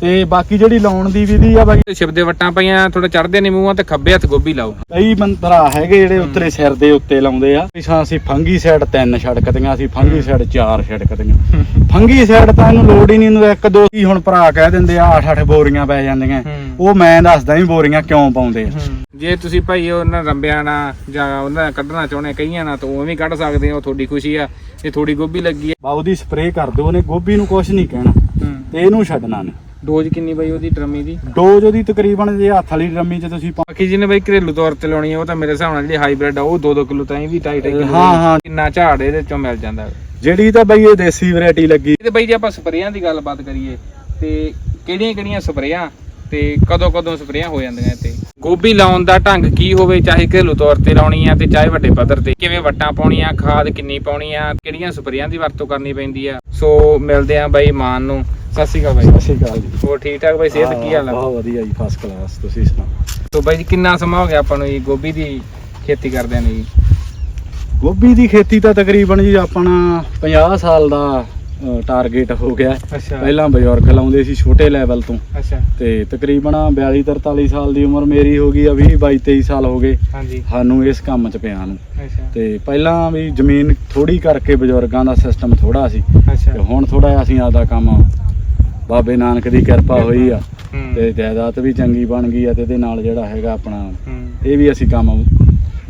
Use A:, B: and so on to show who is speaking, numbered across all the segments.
A: ਤੇ ਬਾਕੀ ਜਿਹੜੀ ਲਾਉਣ ਦੀ ਵਿਧੀ ਆ ਬਾਈ
B: ਸ਼ਿਵ ਦੇ ਵਟਾਂ ਪਈਆਂ ਥੋੜਾ ਚੜਦੇ ਨੇ ਮੂੰਹਾਂ ਤੇ ਖੱਬੇ ਹੱਥ ਗੋਭੀ ਲਾਓ।
A: ਕਈ ਮੰਤਰਾ ਹੈਗੇ ਜਿਹੜੇ ਉੱਤਰੇ ਸਿਰ ਦੇ ਉੱਤੇ ਲਾਉਂਦੇ ਆ। ਪਿਛਾਂ ਅਸੀਂ ਫੰਗੀ ਸਾਈਡ ਤਿੰਨ ਛੜਕਤੀਆਂ ਅਸੀਂ ਫੰਗੀ ਸਾਈਡ ਚਾਰ ਛੜਕਤੀਆਂ ਫੰਗੀ ਸਾਈਡ ਤਾਂ ਇਹਨੂੰ ਲੋੜ ਹੀ ਨਹੀਂ ਇਹਨੂੰ ਇੱਕ ਦੋ ਹੀ ਹੁਣ ਭਰਾ ਕਹਿ ਦਿੰਦੇ ਆ 8-8 ਬੋਰੀਆਂ ਪੈ ਜਾਂਦੀਆਂ। ਉਹ ਮੈਂ ਦੱਸਦਾ ਹੀ ਬੋਰੀਆਂ ਕਿਉਂ ਪਾਉਂਦੇ ਆ।
B: ਜੇ ਤੁਸੀਂ ਭਾਈ ਉਹਨਾਂ ਰੰਬਿਆਂ ਨਾਲ ਜਾਂ ਉਹਨਾਂ ਨਾਲ ਕੱਢਣਾ ਚਾਹੁੰਦੇ ਕਈਆਂ ਨਾਲ ਤਾਂ ਉਵੇਂ ਵੀ ਕੱਢ ਸਕਦੇ ਹੋ ਤੁਹਾਡੀ ਖੁਸ਼ੀ ਆ ਜੇ ਥੋੜੀ ਗੋਭੀ ਲੱਗੀ
A: ਬਾਉ ਦੀ ਸਪਰੇਅ ਕਰ ਦਿਓ ਉਹਨੇ ਗੋਭੀ ਨੂੰ ਕੁਝ ਨਹੀਂ ਕਹਿਣਾ। ਤੇ ਇਹਨੂੰ ਛੱਡਣਾ ਨਹੀਂ
B: ਡੋਜ਼ ਕਿੰਨੀ ਬਈ ਉਹਦੀ ਡਰਮੀ ਦੀ?
A: ਡੋਜ਼ ਉਹਦੀ ਤਕਰੀਬਨ ਜੇ ਹੱਥ ਵਾਲੀ ਡਰਮੀ 'ਚ ਤੁਸੀਂ ਪਾ-
B: ਬਾਕੀ ਜਿਹਨੇ ਬਈ ਘਰੇਲੂ ਤੌਰ ਤੇ ਲਾਉਣੀ ਹੈ ਉਹ ਤਾਂ ਮੇਰੇ ਹਿਸਾਬ ਨਾਲ ਜਿਹੜੀ ਹਾਈਬ੍ਰਿਡ ਆ ਉਹ 2-2 ਕਿਲੋ ਤਾਈਂ ਵੀ 2.5 ਕਿਲੋ
A: ਹਾਂ, ਹਾਂ।
B: ਕਿੰਨਾ ਝਾੜ ਇਹਦੇ ਚੋਂ ਮਿਲ ਜਾਂਦਾ।
A: ਜਿਹੜੀ ਤਾਂ ਬਈ ਇਹ ਦੇਸੀ ਵੈਰਾਈਟੀ ਲੱਗੀ।
B: ਤੇ ਬਈ ਜੇ ਆਪਾਂ ਸਪਰੇਆਂ ਦੀ ਗੱਲਬਾਤ ਕਰੀਏ ਤੇ ਕਿਹੜੀਆਂ ਕਿਹੜੀਆਂ ਸਪਰੇਆਂ ਤੇ ਕਦੋਂ ਕਦੋਂ ਸਪਰੇਆਂ ਹੋ ਜਾਂਦੀਆਂ ਤੇ ਗੋਭੀ ਲਾਉਣ ਦਾ ਢੰਗ ਕੀ ਹੋਵੇ ਚਾਹੇ ਘਰੇਲੂ ਤੌਰ ਤੇ ਲਾਉਣੀ ਆ ਤੇ ਚਾਹੇ ਵੱਡੇ ਪੱਧਰ ਤੇ। ਕਿਵੇਂ ਵੱਟਾਂ ਪਾਉਣੀਆਂ ਖਾਦ ਕਿੰਨੀ ਪਾਉਣੀ ਆ ਕਿਹੜੀਆਂ ਸਪਰੇਆਂ ਦੀ ਵਰਤੋਂ ਕਰਨੀ ਪੈਂਦੀ ਆ। ਸੋ ਮਿਲਦੇ ਆ ਬਾਈ ਮਾਨ ਨੂੰ। ਸਤਿ ਸ਼੍ਰੀ ਅਕਾਲ ਬਾਈ।
A: ਸਤਿ ਸ਼੍ਰੀ ਅਕਾਲ ਜੀ।
B: ਹੋਰ ਠੀਕ ਠਾਕ ਬਾਈ ਸਿਹਤ ਕੀ ਹਾਲ ਆ?
A: ਬਹੁਤ ਵਧੀਆ ਜੀ ਫਸਟ ਕਲਾਸ ਤੁਸੀਂ ਸੁਣਾਓ?
B: ਸੋ ਬਾਈ ਜੀ ਕਿੰਨਾ ਸਮਾਂ ਹੋ ਗਿਆ ਆਪਾਂ ਨੂੰ ਜੀ ਗੋਭੀ ਦੀ ਖੇਤੀ ਕਰਦਿਆਂ ਨੂੰ ਜੀ?
A: ਗੋਭੀ ਦੀ ਖੇਤੀ ਤਾਂ ਤਕਰੀਬਨ ਜੀ ਆਪਣਾ 50 ਸਾਲ ਦਾ ਟਾਰਗੇਟ ਹੋ ਗਿਆ।
B: ਅੱਛਾ।
A: ਪਹਿਲਾਂ ਬਜ਼ੁਰਗ ਲਾਉਂਦੇ ਸੀ ਛੋਟੇ ਲੈਵਲ ਤੋਂ।
B: ਅੱਛਾ।
A: ਤੇ ਤਕਰੀਬਨ 42 43 ਸਾਲ ਦੀ ਉਮਰ ਮੇਰੀ ਹੋ ਗਈ ਆ 20 22 23 ਸਾਲ ਹੋ ਗਏ।
B: ਹਾਂਜੀ।
A: ਸਾਨੂੰ ਇਸ ਕੰਮ 'ਚ ਪਿਆ ਨੂੰ।
B: ਅੱਛਾ।
A: ਤੇ ਪਹਿਲਾਂ ਵੀ ਜ਼ਮੀਨ ਥੋੜੀ ਕਰਕੇ ਬਜ਼ੁਰਗਾਂ ਦਾ ਸਿਸਟਮ ਥੋੜਾ ਸੀ।
B: ਅੱਛਾ।
A: ਤੇ ਹੁਣ ਥੋੜਾ ਅਸੀਂ ਆਪਦਾ ਕੰਮ ਬਾਬੇ ਨਾਨਕ ਦੀ ਕਿਰਪਾ ਹੋਈ ਆ। ਤੇ ਜਾਇਦਾਦ ਵੀ ਚੰਗੀ ਬਣ ਗਈ ਆ ਤੇ ਇਹਦੇ ਨਾਲ ਜਿਹੜਾ ਹੈਗਾ ਆਪਣਾ ਇਹ ਵੀ ਅਸੀਂ ਕੰਮ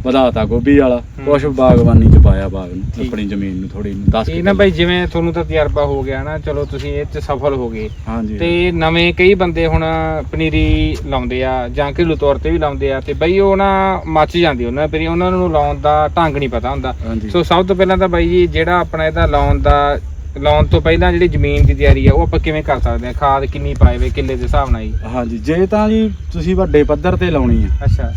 A: ਵਧਾਤਾ ਗੋਭੀ ਵਾਲਾ। ਕੁਛ ਬਾਗਬਾਨੀ ਚ ਪਾਇਆ ਬਾਗ ਨੂੰ। ਆਪਣੀ ਜ਼ਮੀਨ ਨੂੰ ਥੋੜੀ 10
B: ਇਹ ਨਾ ਬਾਈ ਜਿਵੇਂ ਤੁਹਾਨੂੰ ਤਾਂ ਤਜਰਬਾ ਹੋ ਗਿਆ ਨਾ ਚਲੋ ਤੁਸੀਂ ਇਹ ਚ ਸਫਲ ਹੋ ਗਏ। ਤੇ ਨਵੇਂ ਕਈ ਬੰਦੇ ਹੁਣ ਪਨੀਰੀ ਲਾਉਂਦੇ ਆ ਜਾਂ ਘਰੇਲੂ ਤੌਰ ਤੇ ਵੀ ਲਾਉਂਦੇ ਆ ਤੇ ਬਈ ਉਹ ਨਾ ਮੱਚ ਜਾਂਦੀ ਉਹਨਾਂ ਦੀ ਉਹਨਾਂ ਨੂੰ ਲਾਉਣ ਦਾ ਢੰਗ ਨਹੀਂ ਪਤਾ ਹੁੰਦਾ। ਸੋ ਸਭ ਤੋਂ ਪਹਿਲਾਂ ਤਾਂ ਬਾਈ ਜੀ ਜਿਹੜਾ ਆਪਣਾ ਇਹਦਾ ਲਾਉਣ ਦਾ ਲਾਉਣ ਤੋਂ ਪਹਿਲਾਂ ਜਿਹੜੀ ਜ਼ਮੀਨ ਦੀ ਤਿਆਰੀ ਆ ਉਹ ਆਪਾਂ ਕਿਵੇਂ ਕਰ ਸਕਦੇ ਆ? ਖਾਦ ਕਿੰਨੀ ਪਾਏ ਵੇ ਕਿੱਲੇ ਦੇ ਹਿਸਾਬ ਨਾਲ ਜੀ?
A: ਹਾਂਜੀ ਜੇ ਤਾਂ ਜੀ ਤੁਸੀਂ ਵੱਡੇ ਪੱਧਰ ਤੇ ਲਾਉਣੀ ਆ
B: ਅੱਛਾ।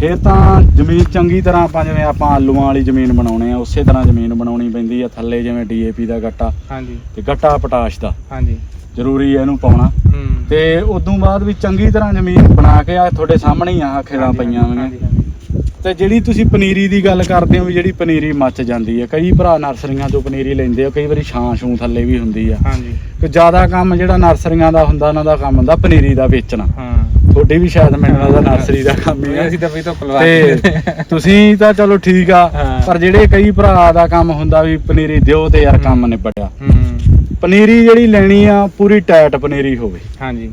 A: ਫਿਰ ਤਾਂ ਜ਼ਮੀਨ ਚੰਗੀ ਤਰ੍ਹਾਂ ਆਪਾਂ ਜਿਵੇਂ ਆਪਾਂ ਆਲੂਆਂ ਵਾਲੀ ਜ਼ਮੀਨ ਬਣਾਉਣੇ ਆ ਉਸੇ ਤਰ੍ਹਾਂ ਜ਼ਮੀਨ ਬਣਾਉਣੀ ਪੈਂਦੀ ਆ ਥੱਲੇ ਜਿਵੇਂ ਡੀਏਪੀ ਦਾ ਗੱਟਾ
B: ਹਾਂਜੀ।
A: ਤੇ ਗੱਟਾ ਪਟਾਸ਼ ਦਾ।
B: ਹਾਂਜੀ।
A: ਜ਼ਰੂਰੀ ਹੈ ਇਹਨੂੰ ਪਾਉਣਾ।
B: ਹੂੰ।
A: ਤੇ ਉਦੋਂ ਬਾਅਦ ਵੀ ਚੰਗੀ ਤਰ੍ਹਾਂ ਜ਼ਮੀਨ ਬਣਾ ਕੇ ਆ ਤੁਹਾਡੇ ਸਾਹਮਣੇ ਹੀ ਆ
B: ਹਾਂਜੀ,
A: ਪਈਆਂ ਹੋਈਆਂ। ਤੇ ਜਿਹੜੀ ਤੁਸੀਂ ਪਨੀਰੀ ਦੀ ਗੱਲ ਕਰਦੇ ਹੋ ਵੀ ਜਿਹੜੀ ਪਨੀਰੀ ਮੱਚ ਜਾਂਦੀ ਹੈ ਕਈ ਭਰਾ ਨਰਸਰੀਆਂ ਤੋਂ ਪਨੀਰੀ ਲੈਂਦੇ ਆ ਕਈ ਵਾਰੀ ਛਾਂ ਛੂੰ ਥੱਲੇ ਵੀ ਹੁੰਦੀ ਆ।
B: ਹਾਂਜੀ।
A: ਕਿ ਜ਼ਿਆਦਾ ਕੰਮ ਜਿਹੜਾ ਨਰਸਰੀਆਂ ਦਾ ਹੁੰਦਾ ਉਹਨਾਂ ਦਾ ਕੰਮ ਹੁੰਦਾ ਪਨੀਰੀ ਦਾ ਵੇਚਣਾ।
B: ਹਾਂ।
A: ਤੁਹਾਡੀ ਵੀ ਸ਼ਾਇਦ ਮੈਨੂੰ ਲੱਗਦਾ ਨਰਸਰੀ ਦਾ ਕੰਮ ਹੀ ਆ।
B: ਅਸੀਂ ਤਾਂ ਵੀ ਤੋਂ ਪਲਵਾ
A: ਤੇ ਤੁਸੀਂ ਤਾਂ ਚਲੋ ਠੀਕ ਆ। ਪਰ ਜਿਹੜੇ ਕਈ ਭਰਾ ਦਾ ਕੰਮ ਹੁੰਦਾ ਵੀ ਪਨੀਰੀ ਦਿਓ ਤੇ ਯਾਰ ਕੰਮ ਨਿਬੜਿਆ। ਪਨੀਰੀ ਜਿਹੜੀ ਲੈਣੀ ਆ ਪੂਰੀ ਟਾਈਟ ਪਨੀਰੀ ਹੋਵੇ।
B: ਹਾਂਜੀ।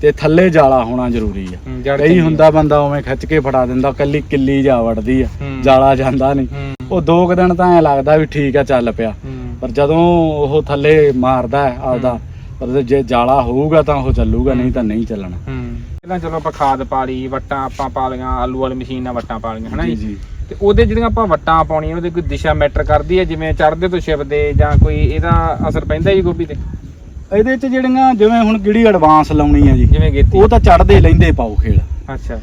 A: ਤੇ ਥੱਲੇ ਜਾਲਾ ਹੋਣਾ ਜ਼ਰੂਰੀ ਆ।
B: ਜੜ
A: ਕਈ
B: ਚੰਗੀ
A: ਹੁੰਦਾ ਬੰਦਾ ਉਵੇਂ ਖਿੱਚ ਕੇ ਫੜਾ ਦਿੰਦਾ ਕੱਲੀ ਕਿੱਲੀ ਜਾ ਵੜਦੀ ਆ
B: ਹੂੰ।
A: ਜਾਲਾ ਜਾਂਦਾ ਨਹੀਂ।
B: ਹੂੰ।
A: ਉਹ ਦੋ ਕੁ ਦਿਨ ਤਾਂ ਐ ਲੱਗਦਾ ਵੀ ਠੀਕ ਆ ਚੱਲ ਪਿਆ।
B: ਹੂੰ।
A: ਪਰ ਜਦੋਂ ਉਹ ਥੱਲੇ ਮਾਰਦਾ ਹੈ ਆਪਦਾ ਪਰ ਜੇ ਜਾਲਾ ਹੋਊਗਾ ਤਾਂ ਉਹ ਚੱਲੂਗਾ ਨਹੀਂ ਤਾਂ ਨਹੀਂ ਚੱਲਣਾ।
B: ਹੂੰ। ਪਹਿਲਾਂ ਚਲੋ ਆਪਾਂ ਖਾਦ ਪਾ ਲਈ ਵੱਟਾਂ ਆਪਾਂ ਪਾ ਲਈਆਂ ਆਲੂ ਵਾਲੀ ਮਸ਼ੀਨ ਨਾਲ ਵੱਟਾਂ ਪਾ ਲਈਆਂ ਹਨਾ
A: ਜੀ?
B: ਜੀ
A: ਜੀ।
B: ਤੇ ਉਹਦੇ ਜਿਹੜੀਆਂ ਆਪਾਂ ਵੱਟਾਂ ਪਾਉਣੀਆਂ ਉਹਦੇ ਕੋਈ ਦਿਸ਼ਾ ਮੈਟਰ ਕਰਦੀ ਹੈ ਜਿਵੇਂ ਚੜ੍ਹਦੇ ਤੋਂ ਛਿਪਦੇ ਜਾਂ ਕੋਈ ਇਹਦਾ ਅਸਰ ਪੈਂਦਾ ਜੀ ਗੋਭੀ ਤੇ?
A: ਇਹਦੇ ਚ ਜਿਹੜੀਆਂ ਜਿਵੇਂ ਹੁਣ ਕਿਹੜੀ ਐਡਵਾਂਸ ਲਾਉਣੀ ਆ ਜੀ
B: ਜਿਵੇਂ ਗੇਤੀ
A: ਉਹ ਤਾਂ ਚੜਦੇ ਲੈਂਦੇ ਪਾਓ ਖੇਲ
B: ਅੱਛਾ।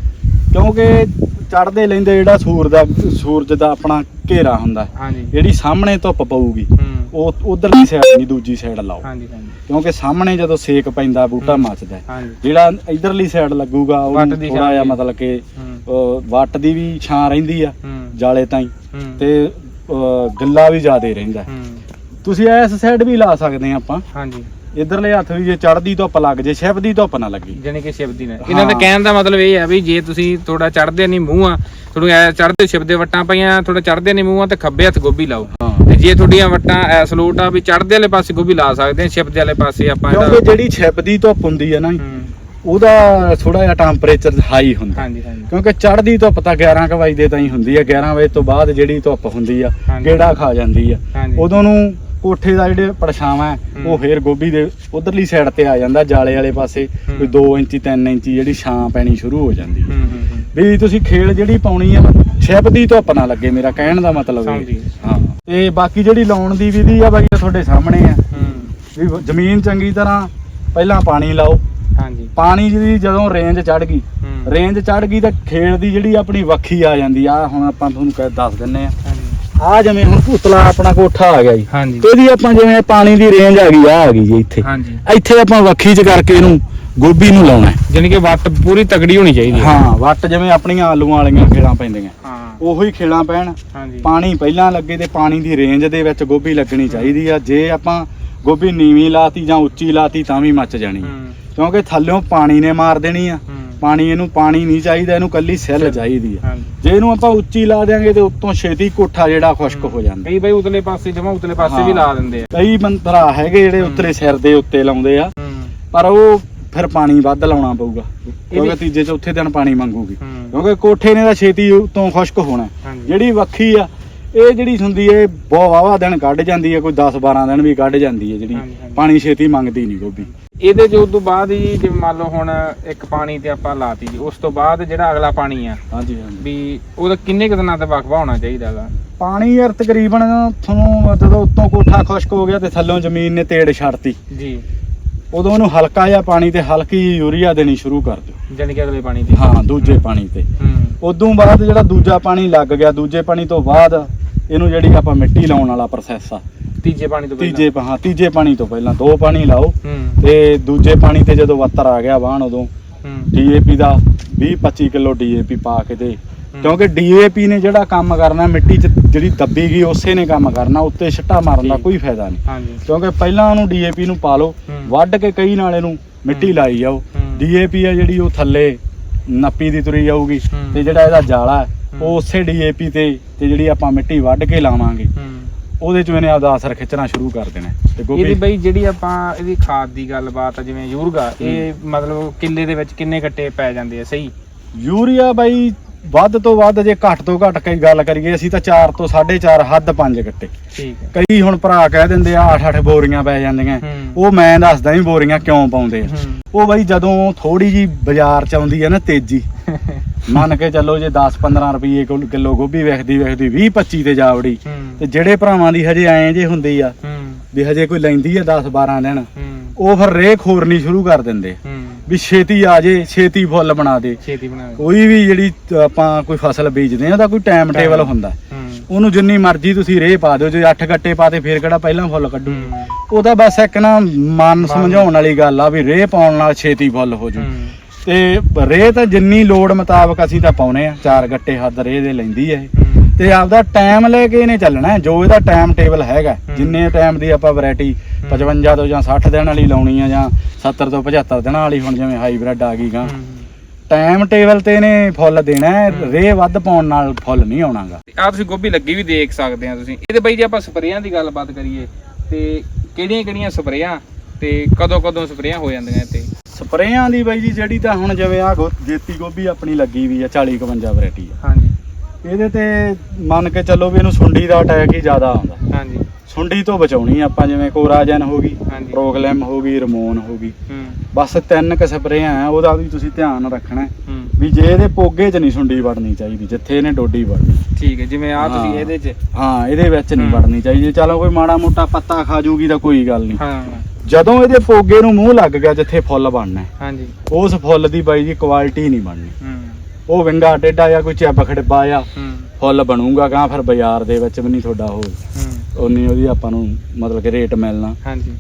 A: ਕਿਉਂਕਿ ਚੜਦੇ ਲੈਂਦੇ ਜਿਹੜਾ ਸੂਰ ਦਾ ਸੂਰਜ ਦਾ ਆਪਣਾ ਘੇਰਾ ਹੁੰਦਾ
B: ਹਾਂਜੀ।
A: ਜਿਹੜੀ ਸਾਹਮਣੇ ਧੁੱਪ ਪਊਗੀ
B: ਹੂੰ।
A: ਉਹ ਉਧਰਲੀ ਸਾਈਡ ਨਹੀਂ ਦੂਜੀ ਸਾਈਡ ਲਾਓ।
B: ਹਾਂਜੀ ਹਾਂਜੀ।
A: ਕਿਉਂਕਿ ਸਾਹਮਣੇ ਜਦੋਂ ਸੇਕ ਪੈਂਦਾ ਬੂਟਾ
B: ਹੂੰ।
A: ਮੱਚਦਾ ਹੈ। ਜਿਹੜਾ ਇਧਰਲੀ ਸਾਈਡ ਲੱਗੂਗਾ ਉਹ ਥੋੜਾ ਜਿਹਾ। ਮਤਲਬ ਕਿ
B: ਹੂੰ।
A: ਵੱਟ ਦੀ ਵੀ ਛਾਂ ਰਹਿੰਦੀ ਆ
B: ਹੂੰ।
A: ਜਾਲੇ ਤਾਈਂ।
B: ਹੂੰ।
A: ਤੇ ਅਹ, ਗਿੱਲਾ ਵੀ ਜ਼ਿਆਦੇ ਰਹਿੰਦਾ।
B: ਹੂੰ।
A: ਤੁਸੀਂ ਇਸ ਸਾਈਡ ਵੀ ਲਾ ਸਕਦੇ ਆ ਆਪਾਂ।
B: ਹਾਂਜੀ।
A: ਇਧਰਲੇ ਹੱਥ ਵੀ ਜੇ ਚੜਦੀ ਧੁੱਪ ਲੱਗ ਜੇ ਛਿਪਦੀ ਧੁੱਪ ਨਾ ਲੱਗੀ।
B: ਜਾਣੀ ਕਿ ਛਿਪਦੀ ਨੇ। ਇਹਨਾਂ ਦਾ
A: ਹਾਂ।
B: ਕਹਿਣ ਦਾ ਮਤਲਬ ਇਹ ਹੈ ਵੀ ਜੇ ਤੁਸੀਂ ਥੋੜਾ ਚੜ੍ਹਦੇ ਨਹੀਂ ਮੂੰਹ ਆ ਤੁਹਾਨੂੰ ਐ ਚੜ੍ਹਦੇ ਛਿਪਦੇ ਵੱਟਾਂ ਪਈਆਂ ਥੋੜਾ ਚੜ੍ਹਦੇ ਨਹੀਂ ਮੂੰਹ ਆ ਤੇ ਖੱਬੇ ਹੱਥ ਗੋਭੀ ਲਾਓ।
A: ਹਾਂ।
B: ਤੇ ਜੇ ਤੁਹਾਡੀਆਂ ਵੱਟਾਂ ਐਸ ਲੋਟ ਆ ਵੀ ਚੜ੍ਹਦੇ ਵਾਲੇ ਪਾਸੇ ਗੋਭੀ ਲਾ ਸਕਦੇ ਆ ਛਿਪਦੇ ਵਾਲੇ ਪਾਸੇ ਆਪਾਂ
A: ਕਿਉਂਕਿ ਜਿਹੜੀ ਛਿਪਦੀ ਧੁੱਪ ਹੁੰਦੀ ਆ ਨਾ
B: ਹੂੰ।
A: ਉਹਦਾ ਥੋੜਾ ਜਿਹਾ ਟੈਂਪਰੇਚਰ ਹਾਈ ਹੁੰਦਾ।
B: ਹਾਂਜੀ ਹਾਂਜੀ।
A: ਕਿਉਂਕਿ ਚੜਦੀ ਧੁੱਪ ਤਾਂ 11 ਕੁ ਵਜੇ ਤਾਈਂ ਹੁੰਦੀ ਆ 11 ਵਜੇ ਤੋਂ ਬਾਅਦ ਜਿਹੜੀ ਧੁੱਪ ਹੁੰਦੀ ਆ
B: ਹਾਂਜੀ।
A: ਗੇੜਾ ਖਾ ਜਾਂਦੀ ਆ।
B: ਹਾਂਜੀ।
A: ਉਦੋਂ ਨੂੰ ਕੋਠੇ ਦਾ ਜਿਹੜੇ ਪਰਛਾਵਾਂ ਹੈ। ਉਹ ਫੇਰ ਗੋਭੀ ਦੇ ਉਧਰਲੀ ਸਾਈਡ ਤੇ ਆ ਜਾਂਦਾ ਜਾਲੇ ਵਾਲੇ ਪਾਸੇ। ਕੋਈ 2 ਇੰਚੀ 3 ਇੰਚੀ ਜਿਹੜੀ ਛਾਂ ਪੈਣੀ ਸ਼ੁਰੂ ਹੋ ਜਾਂਦੀ ਹੈ। ਵੀ ਤੁਸੀਂ ਖੇਲ ਜਿਹੜੀ ਪਾਉਣੀ ਆ ਛਿਪਦੀ ਧੁੱਪ ਨਾ ਲੱਗੇ ਮੇਰਾ ਕਹਿਣ ਦਾ ਮਤਲਬ। ਹਾਂ। ਤੇ ਬਾਕੀ ਜਿਹੜੀ ਲਾਉਣ ਦੀ ਵਿਧੀ ਆ ਬਾਈ ਤੁਹਾਡੇ ਸਾਹਮਣੇ ਆ। ਵੀ ਜ਼ਮੀਨ ਚੰਗੀ ਤਰ੍ਹਾਂ ਪਹਿਲਾਂ ਪਾਣੀ ਲਾਓ।
B: ਹਾਂਜੀ।
A: ਪਾਣੀ ਦੀ ਜਦੋਂ ਰੇਂਜ ਚੜ ਗਈ ਰੇਂਜ ਚੜ ਗਈ ਤਾਂ ਖੇਲ ਦੀ ਜਿਹੜੀ ਆਪਣੀ ਵੱਖੀ ਆ ਜਾਂਦੀ ਆ। ਹੁਣ ਆਪਾਂ ਤੁਹਾਨੂੰ ਕਹਿ ਦੱਸ ਦਿੰਨੇ ਆ। ਆ ਜਿਵੇਂ ਹੁਣ ਭੂਤਲਾ ਆਪਣਾ ਕੋਠਾ ਆ ਗਿਆ ਜੀ।
B: ਹਾਂਜੀ।
A: ਤੇ ਇਹਦੀ ਆਪਾਂ ਜਿਵੇਂ ਪਾਣੀ ਦੀ ਰੇਂਜ ਆ ਗਈ ਆ ਆ ਗਈ ਜੀ ਇੱਥੇ।
B: ਹਾਂਜੀ।
A: ਇੱਥੇ ਆਪਾਂ ਵੱਖੀ ਚ ਕਰਕੇ ਇਹਨੂੰ ਗੋਭੀ ਨੂੰ ਲਾਉਣਾ ਹੈ।
B: ਕਿ ਵੱਟ ਪੂਰੀ ਤਗੜੀ ਹੋਣੀ ਚਾਹੀਦੀ ਹੈ।
A: ਹਾਂ ਵੱਟ ਜਿਵੇਂ ਆਪਣੀਆਂ ਆਲੂਆਂ ਵਾਲੀਆਂ ਖੇਲਾਂ ਪੈਂਦੀਆਂ।
B: ਹਾਂ।
A: ਉਹੀ ਖੇਲਾਂ ਪੈਣ।
B: ਹਾਂਜੀ।
A: ਪਾਣੀ ਪਹਿਲਾਂ ਲੱਗੇ ਤੇ ਪਾਣੀ ਦੀ ਰੇਂਜ ਦੇ ਵਿੱਚ ਗੋਭੀ ਲੱਗਣੀ ਚਾਹੀਦੀ ਆ। ਜੇ ਆਪਾਂ ਗੋਭੀ ਨੀਵੀਂ ਲਾਤੀ ਜਾਂ ਉੱਚੀ ਲਾਤੀ ਤਾਂ ਵੀ ਮੱਚ ਜਾਣੀ।
B: ਹੂੰ।
A: ਕਿਉਂਕਿ ਥੱਲਿਓਂ ਪਾਣੀ ਨੇ ਮਾਰ ਦੇਣੀ ਆ।
B: ਹੂੰ।
A: ਪਾਣੀ ਇਹਨੂੰ ਪਾਣੀ ਨਹੀਂ ਚਾਹੀਦਾ ਇਹਨੂੰ ਕੱਲੀ ਸੈੱਲ ਚਾਹੀਦੀ ਆ।
B: ਹਾਂਜੀ।
A: ਜੇ ਇਹਨੂੰ ਆਪਾਂ ਉੱਚੀ ਲਾ ਦਿਆਂਗੇ ਤੇ ਉੱਤੋਂ ਛੇਤੀ ਕੋਠਾ ਜਿਹੜਾ ਖੁਸ਼ਕ ਹੋ ਜਾਂਦਾ।
B: ਕਈ ਬਈ ਉਤਲੇ ਪਾਸੇ ਜਮਾ ਉਤਲੇ ਪਾਸੇ
A: ਹਾਂ।
B: ਵੀ ਲਾ ਦਿੰਦੇ ਆ।
A: ਕਈ ਭਰਾ ਹੈਗੇ ਜਿਹੜੇ
B: ਹੂੰ।
A: ਉੱਤਲੇ ਸਿਰ ਦੇ ਉੱਤੇ ਲਾਉਂਦੇ ਆ।
B: ਹੂੰ
A: ਪਰ ਉਹ ਫਿਰ ਪਾਣੀ ਵੱਧ ਲਾਉਣਾ ਪਊਗਾ। ਕਿਉਂਕਿ ਤੀਜੇ ਚੌਥੇ ਦਿਨ ਪਾਣੀ ਮੰਗੂਗੀ।
B: ਹੂੰ
A: ਕਿਉਂਕਿ ਕੋਠੇ ਨੇ ਤਾਂ ਛੇਤੀ ਉਤੋਂ ਖੁਸ਼ਕ ਹੋਣਾ।
B: ਹਾਂਜੀ।
A: ਜਿਹੜੀ ਵੱਖੀ ਆ ਇਹ ਜਿਹੜੀ ਹੁੰਦੀ ਏ ਬਹੁਤ ਵਾਵਾ ਦਿਨ ਕੱਢ ਜਾਂਦੀ ਹੈ ਕੋਈ 10 12 ਦਿਨ ਵੀ ਕੱਢ ਜਾਂਦੀ ਹੈ ਜਿਹੜੀ
B: ਹਾਂਜੀ, ਹਾਂਜੀ।
A: ਪਾਣੀ ਛੇਤੀ ਮੰਗਦੀ ਨਹੀਂ ਗੋਭੀ।
B: ਇਹਦੇ ਜੋ ਤੋਂ ਬਾਅਦ ਜੀ ਜਿਵੇਂ ਮੰਨ ਲਓ ਹੁਣ ਇੱਕ ਪਾਣੀ ਤੇ ਆਪਾਂ ਲਾਤੀ ਜੀ ਉਸ ਤੋਂ ਬਾਅਦ ਜਿਹੜਾ ਅਗਲਾ ਪਾਣੀ ਆ
A: ਹਾਂਜੀ ਹਾਂਜੀ।
B: ਵੀ ਉਹਦਾ ਕਿੰਨੇ ਕੁ ਦਿਨਾਂ ਤੇ ਵਕਫਾ ਹੋਣਾ ਚਾਹੀਦਾ ਹੈਗਾ
A: ਪਾਣੀ ਯਾਰ ਤਕਰੀਬਨ ਤੁਹਾਨੂੰ ਜਦੋਂ ਉੱਤੋਂ ਕੋਠਾ ਖੁਸ਼ਕ ਹੋ ਗਿਆ ਤੇ ਥੱਲੋਂ ਜ਼ਮੀਨ ਨੇ ਤੇੜ ਛੱਡਤੀ।
B: ਜੀ।
A: ਉਦੋਂ ਉਹਨੂੰ ਹਲਕਾ ਜਿਹਾ ਪਾਣੀ ਤੇ ਹਲਕੀ ਯੂਰੀਆ ਦੇਣੀ ਸ਼ੁਰੂ ਕਰ ਦਿਓ।
B: ਜਾਣੀ ਕਿ ਅਗਲੇ ਪਾਣੀ ਤੇ।
A: ਹਾਂ ਦੂਜੇ ਪਾਣੀ ਤੇ।
B: ਹੂੰ।
A: ਉਦੋਂ ਬਾਅਦ ਜਿਹੜਾ ਦੂਜਾ ਪਾਣੀ ਲੱਗ ਗਿਆ ਦੂਜੇ ਪਾਣੀ ਤੋਂ ਬਾਅਦ ਇਹਨੂੰ ਜਿਹੜੀ ਆਪਾਂ ਮਿੱਟੀ ਲਾਉਣ ਵਾਲਾ ਪ੍ਰੋਸੈਸ ਆ
B: ਤੀਜੇ ਪਾਣੀ ਤੋਂ ਪਹਿਲਾਂ
A: ਤੀਜੇ ਪਾ- ਹਾਂ ਤੀਜੇ ਪਾਣੀ ਤੋਂ ਪਹਿਲਾਂ ਦੋ ਪਾਣੀ ਲਾਓ
B: ਹੂੰ
A: ਤੇ ਦੂਜੇ ਪਾਣੀ ਤੇ ਜਦੋਂ ਵੱਤਰ ਆ ਗਿਆ ਵਾਹਣ ਉਦੋਂ
B: ਹੂੰ
A: ਡੀਏਪੀ ਦਾ 20 25 ਕਿਲੋ ਡੀਏਪੀ ਪਾ ਕੇ ਤੇ। ਕਿਉਂਕਿ ਡੀਏਪੀ ਨੇ ਜਿਹੜਾ ਕੰਮ ਕਰਨਾ ਮਿੱਟੀ 'ਚ ਜਿਹੜੀ ਦੱਬੀ ਗਈ ਉਸੇ ਨੇ ਕੰਮ ਕਰਨਾ ਉੱਤੇ ਛੱਟਾ ਮਾਰਨ ਦਾ
B: ਠੀਕ।
A: ਕੋਈ ਫਾਇਦਾ ਨਹੀਂ
B: ਹਾਂਜੀ
A: ਕਿਉਂਕਿ ਪਹਿਲਾਂ ਉਹਨੂੰ ਡੀਏਪੀ ਨੂੰ ਪਾ ਲਓ
B: ਹੂੰ।
A: ਵੱਢ ਕੇ ਕਈ ਨਾਲ ਇਹਨੂੰ ਮਿੱਟੀ
B: ਹੂੰ।
A: ਲਾਈ ਜਾਓ
B: ਹੂੰ।
A: ਡੀਏਪੀ ਆ ਜਿਹੜੀ ਉਹ ਥੱਲੇ ਨੱਪੀ ਦੀ ਤੁਰੀ ਜਾਊਗੀ
B: ਹੂੰ।
A: ਤੇ ਜਿਹੜਾ ਇਹਦਾ ਜਾਲਾ ਹੈ,
B: ਹੂੰ।
A: ਉਹ ਉਸੇ ਡੀਏਪੀ ਤੇ ਤੇ ਜਿਹੜੀ ਆਪਾਂ ਮਿੱਟੀ ਵੱਢ ਕੇ ਲਾਵਾਂਗੇ
B: ਹੂੰ
A: ਉਹਦੇ ਚ ਇਹਨੇ ਆਪਦਾ ਅਸਰ ਖਿੱਚਣਾ ਸ਼ੁਰੂ ਕਰ ਦੇਣਾ ਹੈ। ਤੇ
B: ਇਹਦੀ
A: ਗੋਭੀ
B: ਬਈ ਜਿਹੜੀ ਆਪਾਂ ਇਹਦੀ ਖਾਦ ਦੀ ਗੱਲਬਾਤ ਆ ਜਿਵੇਂ ਯੂਰਗਾ ਇਹ ਮਤਲਬ ਕਿੱਲੇ ਦੇ ਵਿੱਚ ਕਿੰਨੇ ਗੱਟੇ ਪੈ ਜਾਂਦੇ ਆ ਸਹੀ?
A: ਯੂਰੀਆ ਬਾਈ ਵੱਧ ਤੋਂ ਵੱਧ ਜੇ ਘੱਟ ਤੋਂ ਘੱਟ ਕਈ ਗੱਲ ਕਰੀਏ ਅਸੀਂ ਤਾਂ 4 ਤੋਂ 4.5 ਹੱਦ 5 ਗੱਟੇ
B: ਠੀਕ ਹੈ।
A: ਕਈ ਹੁਣ ਭਰਾ ਕਹਿ ਦਿੰਦੇ ਆ 8-8 ਬੋਰੀਆਂ ਪੈ ਜਾਂਦੀਆਂ।
B: ਹੂੰ।
A: ਉਹ ਮੈਂ ਦੱਸਦਾ ਹੀ ਬੋਰੀਆਂ ਕਿਉਂ ਪਾਉਂਦੇ ਆ।
B: ਹੂੰ।
A: ਉਹ ਬਾਈ ਜਦੋਂ ਥੋੜੀ ਜੀ ਬਾਜ਼ਾਰ ਚ ਆਉਂਦੀ ਆ ਨਾ ਤੇਜ਼ੀ ਮੰਨ ਕੇ ਚੱਲੋ ਜੇ 10-15 ਰੁਪਏ ਕਿਲੋ ਗੋਭੀ ਵੇਖਦੀ ਵੇਖਦੀ 20-25 ਤੇ ਜਾਵੜੀ। ਤੇ ਜਿਹੜੇ ਭਰਾਵਾਂ ਦੀ ਹਜੇ ਐਂ ਜੇ ਹੁੰਦੀ ਆ ਵੀ ਹਜੇ ਕੋਈ ਲੈਂਦੀ ਆ 10-12 ਦਿਨ ਉਹ ਫਿਰ ਰੇਹ ਖੋਰਨੀ ਸ਼ੁਰੂ ਕਰ ਦਿੰਦੇ। ਵੀ ਛੇਤੀ ਆ ਜੇ ਛੇਤੀ ਫੁੱਲ ਬਣਾ ਦੇ।
B: ਛੇਤੀ ਬਣਾ ਦੇ।
A: ਕੋਈ ਵੀ ਜਿਹੜੀ ਆਪਾਂ ਕੋਈ ਫਸਲ ਬੀਜਦੇ ਆ ਉਹਦਾ ਕੋਈ ਟਾਈਮ ਟੇਬਲ ਹੁੰਦਾ। ਉਹਨੂੰ ਜਿੰਨੀ ਮਰਜ਼ੀ ਤੁਸੀਂ ਰੇਹ ਪਾ ਦਿਓ ਜੇ 8 ਗੱਟੇ ਪਾਤੇ ਫੇਰ ਕਿਹੜਾ ਪਹਿਲਾਂ ਫੁੱਲ ਕੱਢੂ?
B: ਹੂੰ।
A: ਉਹਦਾ ਬਸ ਇੱਕ ਨਾ ਮਨ ਸਮਝਾਉਣ ਵਾਲੀ ਗੱਲ ਆ ਵੀ ਰੇਹ ਪਾਉਣ ਨਾਲ ਛੇਤੀ ਫੁੱਲ ਹੋ ਜੂ। ਤੇ ਰੇਹ ਤਾਂ ਜਿੰਨੀ ਲੋੜ ਮੁਤਾਬਕ ਅਸੀਂ ਤਾਂ ਪਾਉਨੇ ਆ ਚਾਰ ਗੱਟੇ ਹੱਦ ਰੇਹ ਦੇ ਲੈਂਦੀ ਐ ਇਹ। ਤੇ ਆਪਦਾ ਟਾਈਮ ਲੈ ਕੇ ਇਹਨੇ ਚੱਲਣਾ ਜੋ ਇਹਦਾ ਟਾਈਮ ਟੇਬਲ ਹੈਗਾ। ਜਿੰਨੇ ਟਾਈਮ ਦੀ ਆਪਾਂ ਵੈਰਾਈਟੀ 55 ਤੋਂ ਜਾਂ 60 ਦਿਨ ਵਾਲੀ ਲਾਉਣੀ ਆ ਜਾਂ 70 ਤੋਂ 75 ਦਿਨਾਂ ਵਾਲੀ ਹੁਣ ਜਿਵੇਂ ਹਾਈਬ੍ਰਿਡ ਆ ਗਈ ਗਾ। ਟਾਈਮ ਟੇਬਲ ਤੇ ਇਹਨੇ ਫੁੱਲ ਦੇਣਾ। ਰੇਹ ਵੱਧ ਪਾਉਣ ਨਾਲ ਫੁੱਲ ਨਹੀਂ ਆਉਣਾਗਾ।
B: ਆ ਤੁਸੀਂ ਗੋਭੀ ਲੱਗੀ ਵੀ ਦੇਖ ਸਕਦੇ ਆ ਤੁਸੀਂ। ਇਹਦੇ ਬਈ ਜੇ ਆਪਾਂ ਸਪਰੇਆਂ ਦੀ ਗੱਲਬਾਤ ਕਰੀਏ ਤੇ ਕਿਹੜੀਆਂ ਕਿਹੜੀਆਂ ਸਪਰੇਆਂ ਤੇ ਕਦੋਂ ਕਦੋਂ ਸਪਰੇਆਂ ਹੋ ਜਾਂਦੀਆਂ ਤੇ
A: ਸਪਰੇਆਂ ਦੀ ਬਾਈ ਜੀ ਜਿਹੜੀ ਤਾਂ ਹੁਣ ਜਿਵੇਂ ਆ ਜੇਤੀ ਗੋਭੀ ਆਪਣੀ ਲੱਗੀ ਵੀ ਆ 40 51 ਵੈਰਾਈਟੀ ਆ।
B: ਹਾਂਜੀ।
A: ਇਹਦੇ ਤੇ ਮੰਨ ਕੇ ਚੱਲੋ ਵੀ ਇਹਨੂੰ ਸੁੰਡੀ ਦਾ ਅਟੈਕ ਹੀ ਜ਼ਿਆਦਾ ਆਉਂਦਾ।
B: ਹਾਂਜੀ।
A: ਸੁੰਡੀ ਤੋਂ ਬਚਾਉਣੀ ਆਪਾਂ ਜਿਵੇਂ ਕੋਰਾਜਨ ਹੋ ਗਈ। ਪ੍ਰੋਗਲੈਮ ਹੋ ਗਈ ਰਮੋਨ ਹੋ ਗਈ। ਬਸ ਤਿੰਨ ਕ ਸਪਰੇਆਂ ਆ ਉਹਦਾ ਵੀ ਤੁਸੀਂ ਧਿਆਨ ਰੱਖਣਾ। ਵੀ ਜੇ ਇਹਦੇ ਪੋਗੇ 'ਚ ਨਹੀਂ ਸੁੰਡੀ ਵੜਨੀ ਚਾਹੀਦੀ ਜਿੱਥੇ ਇਹਨੇ ਡੋਡੀ ਵੜਨੀ।
B: ਠੀਕ ਹੈ ਜਿਵੇਂ ਆ ਤੁਸੀਂ। ਇਹਦੇ 'ਚ।
A: ਹਾਂ ਇਹਦੇ ਵਿੱਚ ਨਹੀਂ। ਵੜਨੀ ਚਾਹੀਦੀ। ਚਲੋ ਕੋਈ ਮਾੜਾ ਮੋਟਾ ਪੱਤਾ ਖਾ ਜੂਗੀ ਤਾਂ ਕੋਈ ਗੱਲ ਨਹੀਂ।
B: ਹਾਂ।
A: ਜਦੋਂ ਇਹਦੇ ਪੋਗੇ ਨੂੰ ਮੂੰਹ ਲੱਗ ਗਿਆ ਜਿੱਥੇ ਫੁੱਲ ਬਣਨਾ ਹੈ,
B: ਹਾਂਜੀ।
A: ਉਸ ਫੁੱਲ ਦੀ ਬਾਈ ਜੀ ਕੁਆਲਿਟੀ ਨਹੀਂ ਬਣਨੀ। ਉਹ ਵਿੰਗਾ ਟੇਡਾ ਜਾਂ ਕੋਈ ਚੱਬ ਖੜਬਾ ਆ
B: ਹੂੰ।
A: ਫੁੱਲ ਬਣੂਗਾ ਗਾਂ ਫਿਰ ਬਾਜ਼ਾਰ ਦੇ ਵਿੱਚ ਵੀ ਨਹੀਂ ਤੁਹਾਡਾ ਉਹ।
B: ਹੂੰ।
A: ਉਨੀ ਉਹਦੀ ਆਪਾਂ ਨੂੰ ਮਤਲਬ ਕਿ ਰੇਟ ਮਿਲਣਾ।
B: ਹਾਂਜੀ।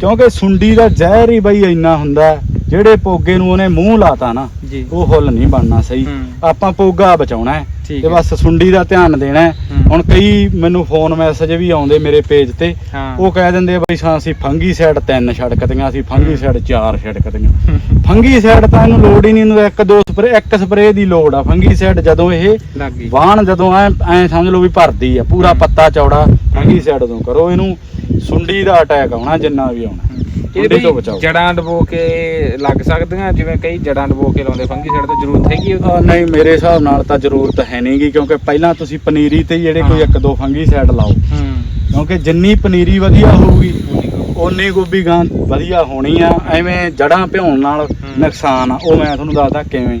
A: ਕਿਉਂਕਿ ਸੁੰਡੀ ਦਾ ਜ਼ਹਿਰ ਹੀ ਬਈ ਇੰਨਾ ਹੁੰਦਾ ਜਿਹੜੇ ਪੋਗੇ ਨੂੰ ਉਹਨੇ ਮੂੰਹ ਲਾਤਾ ਨਾ
B: ਜੀ।
A: ਉਹ ਫੁੱਲ ਨਹੀਂ ਬਣਨਾ ਸਹੀ। ਆਪਾਂ ਪੋਗਾ ਬਚਾਉਣਾ ਹੈ। ਤੇ। ਬਸ ਸੁੰਡੀ ਦਾ ਧਿਆਨ ਦੇਣਾ ਹੈ। ਹੁਣ ਕਈ ਮੈਨੂੰ ਫੋਨ ਮੈਸੇਜ ਵੀ ਆਉਂਦੇ ਮੇਰੇ ਪੇਜ ਤੇ।
B: ਹਾਂ।
A: ਉਹ ਕਹਿ ਦਿੰਦੇ ਆ ਬਈ ਸਾ ਅਸੀਂ ਫੰਗੀ ਸਾਈਡ ਤਿੰਨ ਛੜਕਤੀਆਂ ਅਸੀਂ ਫੰਗੀ। ਸਾਈਡ ਚਾਰ ਛੜਕਤੀਆਂ ਫੰਗੀ ਸਾਈਡ ਤਾਂ ਇਹਨੂੰ ਲੋੜ ਹੀ ਨਹੀਂ ਇਹਨੂੰ ਇੱਕ ਦੋ ਸਪਰੇ ਇੱਕ ਸਪਰੇ ਦੀ ਲੋੜ ਆ। ਫੰਗੀ ਸਾਈਡ ਜਦੋਂ ਇਹ
B: ਲੱਗ ਗਈ।
A: ਜਦੋਂ ਐ ਐ ਸਮਝ ਲਓ ਵੀ ਭਰਦੀ ਆ ਪੂਰਾ। ਪੱਤਾ ਚੌੜਾ ਫੰਗੀ ਸਾਈਡ ਤੋਂ ਕਰੋ। ਇਹਨੂੰ ਸੁੰਡੀ ਦਾ ਅਟੈਕ ਆਉਣਾ ਜਿੰਨਾ ਵੀ ਆਉਣਾ। ਸੁੰਡੀ ਤੋਂ ਬਚਾਓ।
B: ਜੜਾਂ ਡਬੋ ਕੇ ਲੱਗ ਸਕਦੀਆਂ ਜਿਵੇਂ ਕਈ ਜੜਾਂ ਡਬੋ ਕੇ ਲਾਉਂਦੇ ਫੰਗੀ ਸਾਈਡ ਤੇ ਜ਼ਰੂਰਤ ਹੈਗੀ ਉਹਦੀ?
A: ਅਹ ਨਹੀਂ ਮੇਰੇ ਹਿਸਾਬ ਨਾਲ ਤਾਂ ਜ਼ਰੂਰਤ ਹੈ ਨਹੀਂਗੀ ਕਿਉਂਕਿ ਪਹਿਲਾਂ ਤੁਸੀਂ ਪਨੀਰੀ ਤੇ ਹੀ ਜਿਹੜੇ ਕੋਈ
B: ਹਾਂ।
A: ਇੱਕ ਦੋ ਫੰਗੀ ਸਾਈਡ ਲਾਓ।
B: ਹੂੰ।
A: ਕਿਉਂਕਿ ਜਿੰਨੀ ਪਨੀਰੀ ਵਧੀਆ ਹੋਊਗੀ ਓਨੀ ਗੋਭੀ ਗਾਂ ਵਧੀਆ ਹੋਣੀ ਆ। ਐਵੇਂ ਜੜਾਂ ਭਿਉਣ ਨਾਲ। ਨੁਕਸਾਨ ਆ। ਉਹ ਮੈਂ ਤੁਹਾਨੂੰ ਦੱਸਦਾ ਕਿਵੇਂ।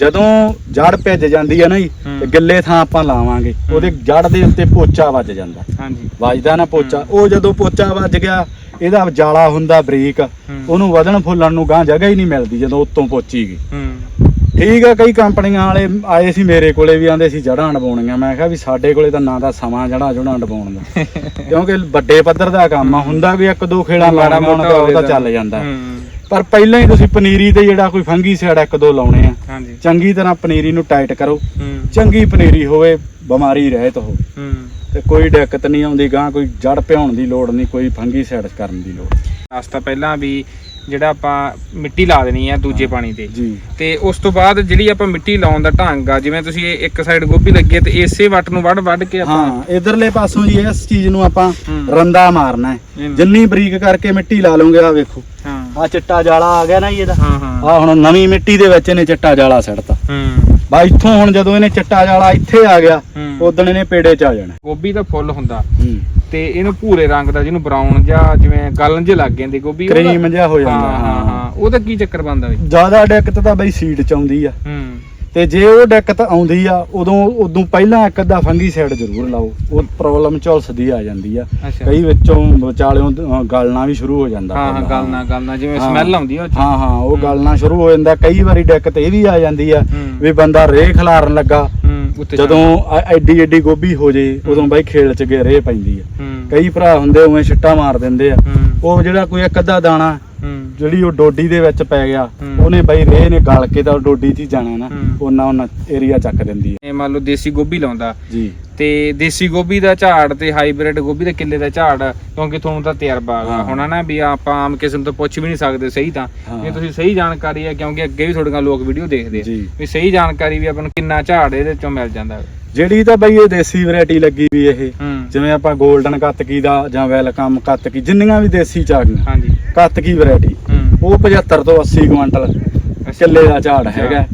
A: ਜਦੋਂ ਜੜ ਭਿੱਜ ਜਾਂਦੀ ਆ ਨਾ ਜੀ
B: ਹੂੰ।
A: ਤੇ ਗਿੱਲੇ ਥਾਂ ਆਪਾਂ ਲਾਵਾਂਗੇ। ਉਹਦੇ ਜੜ ਦੇ ਉੱਤੇ ਪੋਚਾ ਵੱਜ ਜਾਂਦਾ।
B: ਹਾਂਜੀ।
A: ਵੱਜਦਾ ਨਾ ਪੋਚਾ। ਉਹ ਜਦੋਂ ਪੋਚਾ ਵੱਜ ਗਿਆ ਇਹਦਾ ਜਾਲਾ ਹੁੰਦਾ ਬਰੀਕ। ਉਹਨੂੰ ਵਧਣ ਫੁੱਲਣ ਨੂੰ ਗਾਂ ਜਗ੍ਹਾ ਹੀ ਨਹੀਂ ਮਿਲਦੀ ਜਦੋਂ ਉੱਤੋਂ ਪੋਚੀ ਗਈ। ਠੀਕ ਆ ਕਈ ਕੰਪਨੀਆਂ ਵਾਲੇ ਆਏ ਸੀ ਮੇਰੇ ਕੋਲੇ ਵੀ ਆਂਦੇ ਸੀ ਜੜਾਂ ਡਬਾਉਣੀਆਂ ਮੈਂ ਕਿਹਾ ਵੀ ਸਾਡੇ ਕੋਲੇ ਤਾਂ ਨਾ ਦਾ ਸਮਾਂ ਜੜਾਂ ਜੁੜਾਂ ਡਬਾਉਣ ਦਾ। ਕਿਉਂਕਿ ਵੱਡੇ ਪੱਧਰ ਦਾ ਕੰਮ ਆ ਹੁੰਦਾ ਵੀ ਇੱਕ ਦੋ ਖੇੜਾ
B: ਮਾੜਾ ਮੋਟਾ
A: ਉਹਦਾ
B: ਤਾਂ।
A: ਚੱਲ ਜਾਂਦਾ। ਪਰ ਪਹਿਲਾਂ ਹੀ ਤੁਸੀਂ ਪਨੀਰੀ ਤੇ ਜਿਹੜਾ ਕੋਈ ਫੰਗੀ ਸਾਈਡ ਇੱਕ ਦੋ ਲਾਉਣੇ ਆ। ਚੰਗੀ ਤਰ੍ਹਾਂ ਪਨੀਰੀ ਨੂੰ ਟਾਈਟ ਕਰੋ। ਚੰਗੀ ਪਨੀਰੀ ਹੋਵੇ ਬਿਮਾਰੀ ਰਹਿਤ ਹੋਵੇ
B: ਹੂੰ।
A: ਤੇ ਕੋਈ ਦਿੱਕਤ ਨਹੀਂ ਆਉਂਦੀ ਗਾਂ ਕੋਈ ਜੜ ਭਿਉਣ ਦੀ ਲੋੜ ਨਹੀਂ ਕੋਈ ਫੰਗੀ ਸਾਈਡ ਕਰਨ ਦੀ ਲੋੜ
B: ਅਸ ਤਾਂ ਪਹਿਲਾਂ ਵੀ ਜਿਹੜਾ ਆਪਾਂ ਮਿੱਟੀ ਲਾ ਦੇਣੀ ਆ ਦੂਜੇ ਪਾਣੀ ਤੇ।
A: ਜੀ।
B: ਤੇ ਉਸ ਤੋਂ ਬਾਅਦ ਜਿਹੜੀ ਆਪਾਂ ਮਿੱਟੀ ਲਾਉਣ ਦਾ ਢੰਗ ਆ ਜਿਵੇਂ ਤੁਸੀਂ ਇਹ ਇੱਕ ਸਾਈਡ ਗੋਭੀ ਲੱਗੀ ਹੈ ਤੇ ਇਸੇ ਵੱਟ ਨੂੰ ਵੱਢ ਵੱਢ ਕੇ ਆਪਾਂ
A: ਹਾਂ ਇਧਰਲੇ ਪਾਸੋਂ ਜੀ ਇਸ ਚੀਜ਼ ਨੂੰ ਆਪਾਂ। ਰੰਦਾ ਮਾਰਨਾ ਹੈ। ਜਿੰਨੀ ਬਰੀਕ ਕਰਕੇ ਮਿੱਟੀ ਲਾ ਲਓਗੇ ਆ ਵੇਖੋ।
B: ਹਾਂ।
A: ਆ ਚਿੱਟਾ ਜਾਲਾ ਆ ਗਿਆ ਨਾ ਜੀ ਇਹਦਾ। ਆ ਹੁਣ ਨਵੀਂ ਮਿੱਟੀ ਦੇ ਵਿੱਚ ਇਹਨੇ ਚਿੱਟਾ ਜਾਲਾ ਸੜਤਾ
B: ਹੂੰ।
A: ਬਾ ਇੱਥੋਂ ਹੁਣ ਜਦੋਂ ਇਹਨੇ ਚਿੱਟਾ ਜਾਲਾ ਇੱਥੇ ਆ ਗਿਆ
B: ਹੂੰ।
A: ਉਦੋਂ ਇਹਨੇ ਪੇੜੇ ਚ ਆ ਜਾਣਾ।
B: ਗੋਭੀ ਦਾ ਫੁੱਲ ਹੁੰਦਾ
A: ਹੂੰ।
B: ਤੇ ਇਹਨੂੰ ਭੂਰੇ ਰੰਗ ਦਾ ਜਿਹਨੂੰ ਬਰਾਊਨ ਜਾਂ ਜਿਵੇਂ ਗਲਨ ਜੇ ਲੱਗ ਜਾਂਦੀ ਗੋਭੀ ਉਹਦਾ-
A: ਕਰੀਮ ਜਿਹਾ ਹੋ ਜਾਂਦਾ
B: ਹਾਂ ਹਾਂ ਹਾਂ। ਉਹਦਾ ਕੀ ਚੱਕਰ ਬਣਦਾ ਵੀ
A: ਜ਼ਿਆਦਾ ਦਿੱਕਤ ਤਾਂ ਬਈ ਸੀਡ ਚ ਆਉਂਦੀ ਆ।
B: ਹੂੰ।
A: ਤੇ ਜੇ ਉਹ ਦਿੱਕਤ ਆਉਂਦੀ ਆ ਉਦੋਂ ਉਦੋਂ ਪਹਿਲਾਂ ਇੱਕ ਅੱਧਾ ਫੰਗੀ ਸਾਈਡ ਜ਼ਰੂਰ ਲਾਓ। ਉਹ ਪ੍ਰੋਬਲਮ ਝੁਲਸਦੀ ਆ ਜਾਂਦੀ ਆ।
B: ਅੱਛਾ।
A: ਕਈ ਵਿੱਚੋਂ ਵਿਚਾਲਿਓਂ ਗਲਣਾ ਵੀ ਸ਼ੁਰੂ ਹੋ ਜਾਂਦਾ
B: ਹਾਂ ਹਾਂ
A: ਪਹਿਲਾਂ।
B: ਗਲਨਾ ਗਲਨਾ ਜਿਵੇਂ
A: ਹਾਂ।
B: ਸਮੈਲ ਆਉਂਦੀ ਆ ਉਹ 'ਚ।
A: ਹਾਂ ਹਾਂ ਉਹ ਗਲਣਾ ਸ਼ੁਰੂ ਹੋ ਜਾਂਦਾ। ਕਈ ਵਾਰੀ ਦਿੱਕਤ ਇਹ ਵੀ ਆ ਜਾਂਦੀ ਆ
B: ਹੂੰ।
A: ਵੀ ਬੰਦਾ ਰੇਹ ਖਿਲਾਰਨ ਲੱਗਾ।
B: ਉੱਤੇ
A: ਜਦੋਂ ਐਡੀ ਐਡੀ ਗੋਭੀ ਹੋ ਜੇ ਉਦੋਂ ਬਾਈ ਖੇਲ ਚ ਗੇ ਰੇਹ ਪੈਂਦੀ ਆ।
B: ਹੂੰ।
A: ਕਈ ਭਰਾ ਹੁੰਦੇ ਉਵੇਂ ਛਿੱਟਾ ਮਾਰ ਦਿੰਦੇ ਆ।
B: ਹੂੰ।
A: ਉਹ ਜਿਹੜਾ ਕੋਈ ਇੱਕ ਅੱਧਾ ਦਾਣਾ ਜਿਹੜੀ ਉਹ ਡੋਡੀ ਦੇ ਵਿੱਚ ਪੈ ਗਿਆ
B: ਹੂੰ।
A: ਉਹਨੇ ਬਾਈ ਰੇਹ ਨੇ ਗਲ ਕੇ ਤਾਂ ਉਹ ਡੋਡੀ 'ਚ ਹੀ ਜਾਣਾ ਨਾ
B: ਹੂੰ।
A: ਉਹਨਾਂ ਉਹਨਾਂ ਏਰੀਆ ਚੱਕ ਦਿੰਦੀ ਹੈ
B: ਇਹ ਮੰਨ ਲਓ ਦੇਸੀ ਗੋਭੀ ਲਾਉਂਦਾ
A: ਜੀ
B: ਤੇ ਦੇਸੀ ਗੋਭੀ ਦਾ ਝਾੜ ਤੇ ਹਾਈਬ੍ਰਿਡ ਗੋਭੀ ਦੇ ਕਿੱਲੇ ਦਾ ਝਾੜ ਕਿਉਂਕਿ ਤੁਹਾਨੂੰ ਤਾਂ ਤਜਰਬਾ ਹੈਗਾ
A: ਹਾਂ।
B: ਹੁਣ ਨਾ ਵੀ ਆਪਾਂ ਆਮ ਕਿਸਮ ਤੋਂ ਪੁੱਛ ਵੀ ਨਹੀਂ ਸਕਦੇ ਸਹੀ ਤਾਂ
A: ਹਾਂ।
B: ਜੇ ਤੁਸੀਂ ਸਹੀ ਜਾਣਕਾਰੀ ਹੈ ਕਿਉਂਕਿ ਅੱਗੇ ਵੀ ਤੁਹਾਡੇ ਨਾਲ ਲੋਕ ਵੀਡੀਓ ਦੇਖਦੇ ਆ
A: ਜੀ।
B: ਵੀ ਸਹੀ ਜਾਣਕਾਰੀ ਵੀ ਆਪਾਂ ਨੂੰ ਕਿੰਨਾ ਝਾੜ ਇਹਦੇ ਚੋਂ ਮਿਲ ਜਾਂਦਾ।
A: ਜਿਹੜੀ ਤਾਂ ਬਈ ਇਹ ਦੇਸੀ ਵੈਰਾਈਟੀ ਲੱਗੀ ਵੀ ਇਹ
B: ਹੂੰ
A: ਜਿਵੇਂ ਆਪਾਂ 골ਡਨ ਕੱਤਕੀ ਦਾ ਜਾਂ ਵੈਲਕਮ ਕੱਤਕੀ ਜਿੰਨੀਆਂ ਵੀ ਦੇਸੀ ਚ ਆ ਗਈਆਂ
B: ਹਾਂਜੀ
A: ਕੱਤਕੀ ਵੈਰਾਈਟੀ ਉਹ 75 ਤੋਂ 80 ਕੁਇੰਟਲ ਕਿੱਲੇ ਦਾ ਝਾੜ ਹੈਗਾ।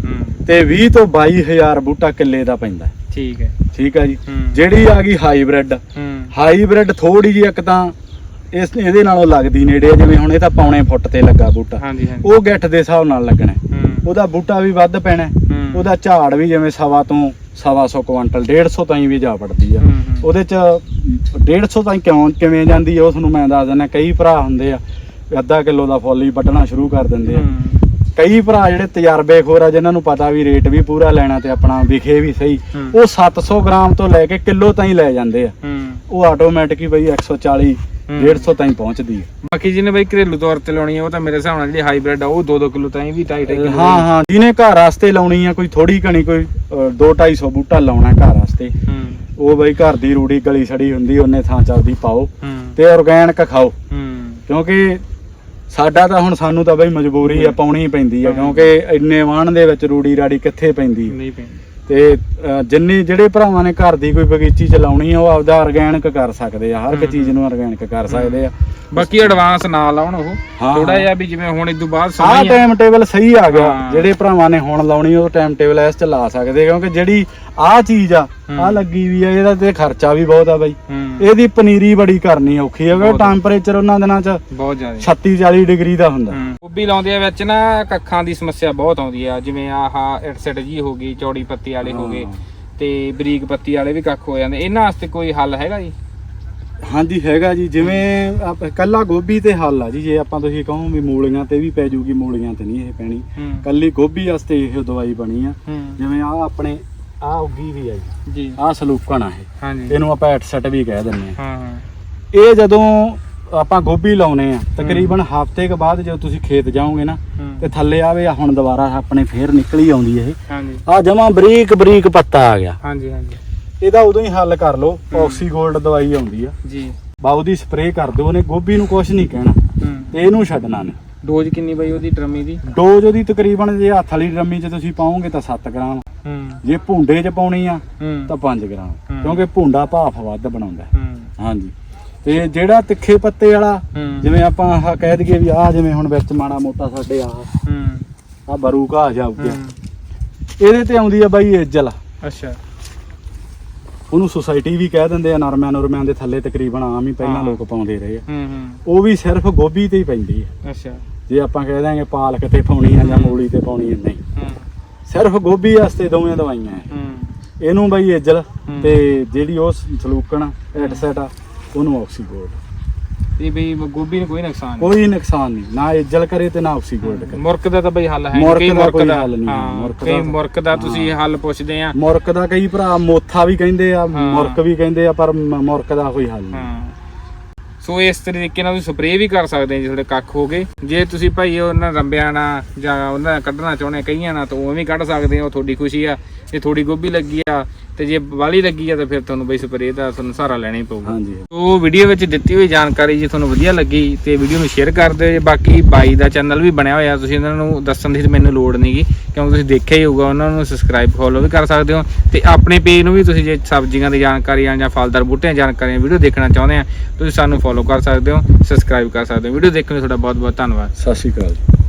A: ਤੇ 20 ਤੋਂ 22000 ਬੂਟਾ ਕਿੱਲੇ ਦਾ ਪੈਂਦਾ।
B: ਠੀਕ ਹੈ।
A: ਠੀਕ ਹੈ ਜੀ। ਜਿਹੜੀ ਆ ਗਈ ਹਾਈਬ੍ਰਿਡ। ਹਾਈਬ੍ਰਿਡ ਥੋੜੀ ਜਿਹੀ ਇੱਕ ਤਾਂ ਇਸ ਇਹਦੇ ਨਾਲੋਂ ਲੱਗਦੀ ਨੇੜੇ ਜਿਵੇਂ ਹੁਣ ਇਹ ਤਾਂ ਪੌਣੇ ਫੁੱਟ ਤੇ ਲੱਗਾ ਬੂਟਾ। ਉਹ ਗਿੱਠ ਦੇ ਹਿਸਾਬ ਨਾਲ ਲੱਗਣਾ। ਉਹਦਾ ਬੂਟਾ ਵੀ ਵੱਧ ਪੈਣਾ। ਉਹਦਾ ਝਾੜ ਵੀ ਜਿਵੇਂ ਸਵਾ ਤੋਂ ਸਵਾ ਸੌ ਕੁਇੰਟਲ 150 ਤਾਈਂ ਵੀ ਜਾ ਪੜਦੀ ਆ। ਉਹਦੇ ਚ 150 ਤਾਈਂ ਕਿਉਂ ਕਿਵੇਂ ਜਾਂਦੀ ਆ ਉਹ ਤੁਹਾਨੂੰ ਮੈਂ ਦੱਸ ਦਿੰਦਾ। ਕਈ ਭਰਾ ਹੁੰਦੇ ਆ ਅੱਧਾ ਕਿਲੋ ਦਾ ਫੁੱਲ ਹੀ ਵੱਢਣਾ ਸ਼ੁਰੂ ਕਰ ਦਿੰਦੇ ਆ। ਕਈ ਭਰਾ ਜਿਹੜੇ ਤਜਰਬੇਖੋਰ ਆ ਜਿਨ੍ਹਾਂ ਨੂੰ ਪਤਾ ਵੀ ਰੇਟ ਵੀ ਪੂਰਾ ਲੈਣਾ ਤੇ ਆਪਣਾ ਵਿਖੇ ਵੀ ਸਹੀ। ਉਹ 700 ਗ੍ਰਾਮ ਤੋਂ ਲੈ ਕੇ ਕਿਲੋ ਤਾਈਂ ਲੈ ਜਾਂਦੇ ਆ।
B: ਹੂੰ।
A: ਉਹ ਆਟੋਮੈਟਿਕ ਹੀ ਬਈ 140
B: ਹੂੰ।
A: 150 ਤਾਈਂ ਪਹੁੰਚਦੀ ਹੈ
B: ਬਾਕੀ ਜਿਹਨੇ ਬਈ ਘਰੇਲੂ ਤੌਰ ਤੇ ਲਾਉਣੀ ਹੈ ਉਹ ਤਾਂ ਮੇਰੇ ਹਿਸਾਬ ਨਾਲ ਜਿਹੜੀ ਹਾਈਬ੍ਰਿਡ ਆ ਉਹ 2-2 ਕਿਲੋ ਤਾਈਂ ਵੀ 2.5 ਕਿਲੋ
A: ਹਾਂ ਹਾਂ ਜਿਹਨੇ ਘਰ ਵਾਸਤੇ ਲਾਉਣੀ ਆ ਕੋਈ ਥੋੜੀ ਘਣੀ ਕੋਈ 2-250 ਬੂਟਾ ਲਾਉਣਾ ਘਰ ਵਾਸਤੇ ਉਹ ਬਈ ਘਰ ਦੀ ਰੂੜੀ ਗਲੀ ਸੜੀ ਹੁੰਦੀ ਉਹਨੇ ਥਾਂ ਚੱਲਦੀ ਪਾਓ ਤੇ ਆਰਗੈਨਿਕ ਖਾਓ। ਕਿਉਂਕਿ ਸਾਡਾ ਤਾਂ ਹੁਣ ਸਾਨੂੰ ਤਾਂ ਬਈ ਮਜਬੂਰੀ ਆ ਪਾਉਣੀ ਪੈਂਦੀ ਆ। ਕਿਉਂਕਿ ਇੰਨੇ ਵਾਹਣ ਦੇ ਵਿੱਚ ਰੂੜੀ ਰਾੜੀ ਕਿੱਥੇ ਪੈਂਦੀ
B: ਨਹੀਂ ਪੈਂਦੀ
A: ਤੇ ਜਿੰਨੇ ਜਿਹੜੇ ਭਰਾਵਾਂ ਨੇ ਘਰ ਦੀ ਕੋਈ ਬਗੀਚੀ ਚਲਾਉਣੀ ਆ ਉਹ ਆਪਦਾ ਆਰਗੈਨਿਕ ਕਰ ਸਕਦੇ ਆ ਹਰ ਇੱਕ। ਚੀਜ਼ ਨੂੰ ਆਰਗੈਨਿਕ ਕਰ ਸਕਦੇ ਆ
B: ਬਾਕੀ ਐਡਵਾਂਸ ਨਾ ਲਾਉਣ ਉਹ। ਥੋੜਾ ਜਿਹਾ ਵੀ ਜਿਵੇਂ ਹੁਣ ਇਦੋਂ ਬਾਅਦ
A: ਆਹ
B: ਸਮਾਂ ਹੀ ਆ
A: ਟਾਈਮ ਟੇਬਲ ਸਹੀ ਆ ਗਿਆ। ਜਿਹੜੇ ਭਰਾਵਾਂ ਨੇ ਹੁਣ ਲਾਉਣੀ ਉਹ ਟਾਈਮ ਟੇਬਲ ਇਸ ਚ ਲਾ ਸਕਦੇ ਕਿਉਂਕਿ ਜਿਹੜੀ ਆਹ ਚੀਜ਼ ਆ। ਆਹ ਲੱਗੀ ਵੀ ਆ ਇਹਦਾ ਤੇ ਖਰਚਾ ਵੀ ਬਹੁਤ ਆ ਬਾਈ
B: ਹੂੰ
A: ਇਹਦੀ ਪਨੀਰੀ ਬੜੀ ਕਰਨੀ ਔਖੀ ਆ ਕਿਉਂਕਿ। ਟੈਂਪਰੇਚਰ ਉਹਨਾਂ ਦਿਨਾਂ ਚ
B: ਬਹੁਤ ਜ਼ਿਆਦਾ।
A: 36 40 ਡਿਗਰੀ ਦਾ ਹੁੰਦਾ।
B: ਹੂੰ। ਗੋਭੀ ਲਾਉਂਦੇ ਆ ਵਿੱਚ ਨਾ ਕੱਖਾਂ ਦੀ ਸਮੱਸਿਆ ਬਹੁਤ ਆਉਂਦੀ ਆ ਜਿਵੇਂ ਆਹ ਇਟਸਟ ਜੀ ਹੋ ਗਈ ਚੌੜੀ ਪੱਤੀ ਵਾਲੇ ਹੋ ਗਏ
A: ਹਾਂ।
B: ਤੇ ਬਰੀਕ ਪੱਤੀ ਵਾਲੇ ਵੀ ਕੱਖ ਹੋ ਜਾਂਦੇ। ਇਹਨਾਂ ਵਾਸਤੇ ਕੋਈ ਹੱਲ ਹੈਗਾ ਜੀ?
A: ਹਾਂਜੀ ਹੈਗਾ ਜੀ। ਜਿਵੇਂ ਕੱਲਾ ਗੋਭੀ ਤੇ ਹੱਲ ਆ ਜੀ ਜੇ ਆਪਾਂ ਤੁਸੀਂ ਕਹੋ ਵੀ ਮੂਲੀਆਂ ਤੇ ਵੀ ਪੈ ਜੂਗੀ ਮੂਲੀਆਂ ਤੇ ਨਹੀਂ ਇਹ ਪੈਣੀ।
B: ਹੂੰ।
A: ਕੱਲੀ ਗੋਭੀ ਵਾਸਤੇ ਇਹ ਦਵਾਈ ਬਣੀ ਆ।
B: ਹੂੰ।
A: ਜਿਵੇਂ ਆ ਆਪਣੇ ਆ ਉੱਗੀ ਵੀ ਆ ਜੀ।
B: ਜੀ।
A: ਆ ਸਲੂਕਣ ਆ ਇਹ।
B: ਹਾਂਜੀ।
A: ਇਹਨੂੰ ਆਪਾਂ ਐਟਸੈਟ ਵੀ ਕਹਿ ਦਿੰਦੇ ਆ।
B: ਹਾਂ ਹਾਂ।
A: ਇਹ ਜਦੋਂ ਆਪਾਂ ਗੋਭੀ ਲਾਉਨੇ ਆ ਤਕਰੀਬਨ ਹਫ਼ਤੇ ਕੁ ਬਾਅਦ ਜਦੋਂ ਤੁਸੀਂ ਖੇਤ ਜਾਓਗੇ ਨਾ
B: ਹੂੰ।
A: ਤੇ ਥੱਲੇ ਆਵੇ ਆ ਹੁਣ ਦੁਬਾਰਾ ਆਪਣੇ ਫੇਰ ਨਿਕਲੀ ਆਉਂਦੀ ਇਹ।
B: ਹਾਂਜੀ।
A: ਆ ਜਮਾ ਬਰੀਕ ਬਰੀਕ ਪੱਤਾ ਆ ਗਿਆ।
B: ਹਾਂਜੀ ਹਾਂਜੀ।
A: ਇਹਦਾ ਉਦੋਂ ਹੀ ਹੱਲ ਕਰ ਲਓ ਆਕਸੀਗੋਲਡ ਦਵਾਈ ਆਉਂਦੀ ਆ।
B: ਜੀ।
A: ਬਾ ਉਹਦੀ ਸਪਰੇਅ ਕਰ ਦਿਓ ਉਹਨੇ ਗੋਭੀ ਨੂੰ ਕੁਝ ਨਹੀਂ ਕਹਿਣਾ।
B: ਹੂੰ।
A: ਤੇ ਇਹਨੂੰ ਛੱਡਣਾ ਨਹੀਂ।
B: ਡੋਜ਼ ਕਿੰਨੀ ਬਈ ਉਹਦੀ ਡਰਮੀ ਦੀ?
A: ਡੋਜ਼ ਉਹਦੀ ਤਕਰੀਬਨ ਜੇ ਹੱਥ ਵਾਲੀ ਡਰਮੀ 'ਚ ਤੁਸੀਂ ਪਾਓਗੇ ਤਾਂ 7 ਗ੍ਰਾਮ।
B: ਹੂੰ
A: ਜੇ ਭੁੰਡੇ 'ਚ ਪਾਉਣੀ ਆ ਤਾਂ 5 ਗ੍ਰਾਮ। ਕਿਉਂਕਿ ਭੁੰਡਾ ਭਾਫ ਵੱਧ ਬਣਾਉਂਦਾ। ਹਾਂਜੀ। ਤੇ ਜਿਹੜਾ ਤਿੱਖੇ ਪੱਤੇ ਵਾਲਾ ਜਿਵੇਂ ਆਪਾਂ ਆਹ ਕਹਿ ਦਈਏ ਵੀ ਆਹ ਜਿਵੇਂ ਹੁਣ ਵਿੱਚ ਮਾੜਾ ਮੋਟਾ ਸਾਡੇ ਆਹ
B: ਹੂੰ।
A: ਆ ਬਰੂ ਘਾਹ ਜਾਊਗਾ
B: ਹੂੰ।
A: ਇਹਦੇ ਤੇ ਆਉਂਦੀ ਆ ਬਾਈ ਇੱਜਲ
B: ਅੱਛਾ।
A: ਉਹਨੂੰ ਸੁਸਾਇਟੀ ਵੀ ਕਹਿ ਦਿੰਦੇ ਆ ਨਰਮਿਆਂ ਨਰਮਿਆਂ ਦੇ ਥੱਲੇ ਤਕਰੀਬਨ ਆਮ ਹੀ ਪਹਿਲਾਂ। ਲੋਕ ਪਾਉਂਦੇ ਰਹੇ ਆ। ਉਹ ਵੀ ਸਿਰਫ ਗੋਭੀ ਤੇ ਹੀ ਪੈਂਦੀ ਆ।
B: ਅੱਛਾ।
A: ਜੇ ਆਪਾਂ ਕਹਿ ਦਾਂਗੇ ਪਾਲਕ ਤੇ ਪਾਉਣੀ ਆ ਜਾਂ ਮੂਲੀ ਤੇ ਪਾਉਣੀ ਆ ਨਹੀਂ। ਸਿਰਫ ਗੋਭੀ ਵਾਸਤੇ ਦੋਵੇਂ ਦਵਾਈਆਂ ਹੈ। ਇਹਨੂੰ ਬਈ ਇੱਜਲ
B: ਹੂੰ।
A: ਤੇ ਜਿਹੜੀ ਉਹ ਸਲੂਕਣ ਐਡਸੈਟ ਆ ਉਹਨੂੰ ਆਕਸੀਗੋਲਡ।
B: ਤੇ ਬਈ ਗੋਭੀ ਨੂੰ ਕੋਈ ਨੁਕਸਾਨ ਨਹੀਂ?
A: ਕੋਈ ਨੁਕਸਾਨ ਨਹੀਂ। ਨਾ ਇੱਜਲ ਕਰੇ ਤੇ ਨਾ ਆਕਸੀਗੋਲਡ ਕਰੇ।
B: ਮੁਰਕ ਦਾ ਤਾਂ ਬਈ ਹੱਲ ਹੈ
A: ਮੁਰਕ
B: ਕਈ
A: ਦਾ ਕੋਈ ਹੱਲ ਨਹੀਂ ਹੈ,
B: ਹਾਂ
A: ਮੁਰਕ
B: ਕਈ
A: ਦਾ-
B: ਮੁਰਕ ਦਾ ਤੁਸੀਂ। ਹੱਲ ਪੁੱਛਦੇ ਆ।
A: ਮੁਰਕ ਦਾ ਕਈ ਭਰਾ ਮੋਥਾ ਵੀ ਕਹਿੰਦੇ ਆ
B: ਹਾਂ।
A: ਮੁਰਕ ਵੀ ਕਹਿੰਦੇ ਆ ਪਰ ਮ- ਮੁਰਕ ਦਾ ਕੋਈ ਹੱਲ ਨਹੀਂ।
B: ਹਾਂ। ਸੋ ਇਸ ਤਰੀਕੇ ਨਾਲ ਤੁਸੀਂ ਸਪਰੇਅ ਵੀ ਕਰ ਸਕਦੇ ਜੇ ਤੁਹਾਡੇ ਕੱਖ ਹੋ ਗਏ ਜੇ ਤੁਸੀਂ ਭਾਈ ਉਹਨਾਂ ਰੰਬਿਆਂ ਨਾਲ ਜਾਂ ਉਹਨਾਂ ਕੱਢਣਾ ਚਾਹੁੰਦੇ ਕਈਆਂ ਨਾਲ ਤਾਂ ਉਹ ਵੀ ਕੱਢ ਸਕਦੇ ਉਹ ਤੁਹਾਡੀ ਖੁਸ਼ੀ ਆ ਜੇ ਥੋੜੀ ਗੋਭੀ ਲੱਗੀ ਆ ਤੇ ਜੇ ਵਾਲੀ ਲੱਗੀ ਆ ਤਾਂ ਫਿਰ ਤੁਹਾਨੂੰ ਬਈ ਸਪਰੇਅ ਦਾ ਤੁਹਾਨੂੰ ਸਹਾਰਾ ਲੈਣਾ ਹੀ ਪਊਗਾ।
A: ਹਾਂਜੀ
B: ਸੋ ਵੀਡੀਓ ਵਿੱਚ ਦਿੱਤੀ ਹੋਈ ਜਾਣਕਾਰੀ ਜੇ ਤੁਹਾਨੂੰ ਵਧੀਆ ਲੱਗੀ ਤੇ ਵੀਡੀਓ ਨੂੰ ਸ਼ੇਅਰ ਕਰ ਦਿਓ ਜੇ। ਬਾਕੀ ਬਾਈ ਦਾ ਚੈਨਲ ਵੀ ਬਣਿਆ ਹੋਇਆ ਤੁਸੀਂ ਇਹਨਾਂ ਨੂੰ ਦੱਸਣ ਦੀ ਮੈਨੂੰ ਲੋੜ ਨਹੀਂਗੀ ਕਿਉਂਕਿ ਤੁਸੀਂ ਦੇਖਿਆ ਹੀ ਹੋਊਗਾ ਉਹਨਾਂ ਨੂੰ ਸਬਸਕ੍ਰਾਈਬ ਫੋਲੋ ਵੀ ਕਰ ਸਕਦੇ ਹੋ ਤੇ ਆਪਣੇ ਪੇਜ ਨੂੰ ਵੀ ਤੁਸੀਂ ਜੇ ਸਬਜ਼ੀਆਂ ਦੀ ਜਾਣਕਾਰੀਆਂ ਜਾਂ ਫਲਦਾਰ ਬੂਟਿਆਂ ਦੀ ਜਾਣਕਾਰੀਆਂ ਵੀਡੀਓ ਦੇਖਣਾ ਚਾਹੁੰਦੇ ਆ ਤੁਸੀਂ ਸਾਨੂੰ ਫੋਲੋ ਕਰ ਸਕਦੇ ਹੋ ਸਬਸਕ੍ਰਾਈਬ ਕਰ ਸਕਦੇ ਹੋ। ਵੀਡੀਓ ਦੇਖਣ ਲਈ ਤੁਹਾਡਾ ਬਹੁਤ ਬਹੁਤ ਧੰਨਵਾਦ।
A: ਸਤਿ ਸ਼੍ਰੀ ਅਕਾਲ ਜੀ।